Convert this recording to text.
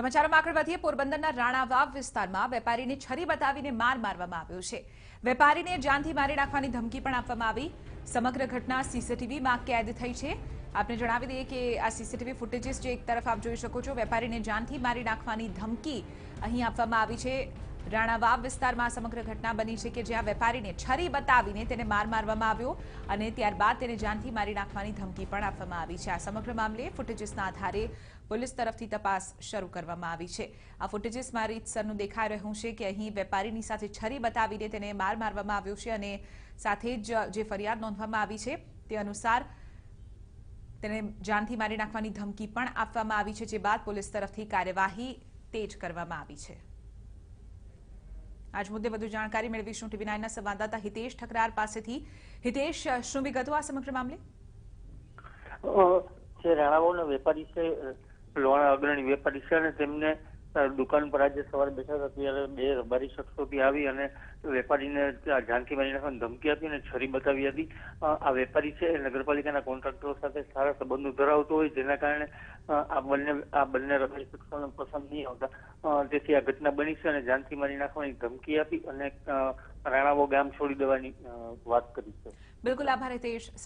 સમાચારોમાં આગળ વધીએ. પોરબંદરના રાણા વાવ વિસ્તારમાં વેપારીને છરી બતાવીને માર મારવામાં આવ્યો છે. વેપારીને જાનથી મારી નાખવાની ધમકી પણ આપવામાં આવી. સમગ્ર ઘટના સીસીટીવીમાં કેદ થઈ છે. આપને જણાવી દઈએ કે આ સીસીટીવી ફૂટેજીસ જે એક તરફ આપ જોઈ શકો છો, વેપારીને જાનથી મારી નાખવાની ધમકી અહીં આપવામાં આવી છે. રાણા વાવ વિસ્તારમાં સમગ્ર ઘટના બની છે કે જ્યાં વેપારીને છરી બતાવીને તેને માર મારવામાં આવ્યો અને ત્યારબાદ તેને જાનથી મારી નાખવાની ધમકી પણ આપવામાં આવી છે. આ સમગ્ર મામલે ફૂટેજીસના આધારે પોલીસ તરફથી તપાસ શરૂ કરવામાં આવી છે. આ ફૂટેજીસમાં રીતસરનું દેખાઈ રહ્યું છે કે અહીં વેપારીની સાથે છરી બતાવીને તેને માર મારવામાં આવ્યો છે અને સાથે જ જે ફરિયાદ નોંધવામાં આવી છે તે અનુસાર તેને જાનથી મારી નાખવાની ધમકી પણ આપવામાં આવી છે, જે બાદ પોલીસ તરફથી કાર્યવાહી તેજ કરવામાં આવી છે. આજ મુદ્દે વધુ જાણકારી મેળવીશું ટીવી નાઇનના સંવાદદાતા હિતેશ ઠકરાર પાસેથી. હિતેશ શું વિગતો આ સમગ્ર મામલે? જે રાણાવાવના વેપારી છે લોણા અગ્રણી વેપારી છે અને તેમને દુકાન પર આજે સવારે બેઠા હતા ત્યારે બે રબારી શખ્સોથી આવી અને વેપારીને જાનથી મારી નાખવાની ધમકી આપી અને છરી બતાવી હતી. આ વેપારી છે નગરપાલિકાના કોન્ટ્રાક્ટરો સાથે સારા સંબંધો ધરાવતો હોય જેના કારણે આ બંને આ બંને રબારી શખ્સોને પસંદ નહીં આવતા. તેથી આ ઘટના બની છે અને જાનથી મારી નાખવાની ધમકી આપી અને રાણાવો ગામ છોડી દેવાની વાત કરી છે. બિલકુલ આભાર હિતેશ.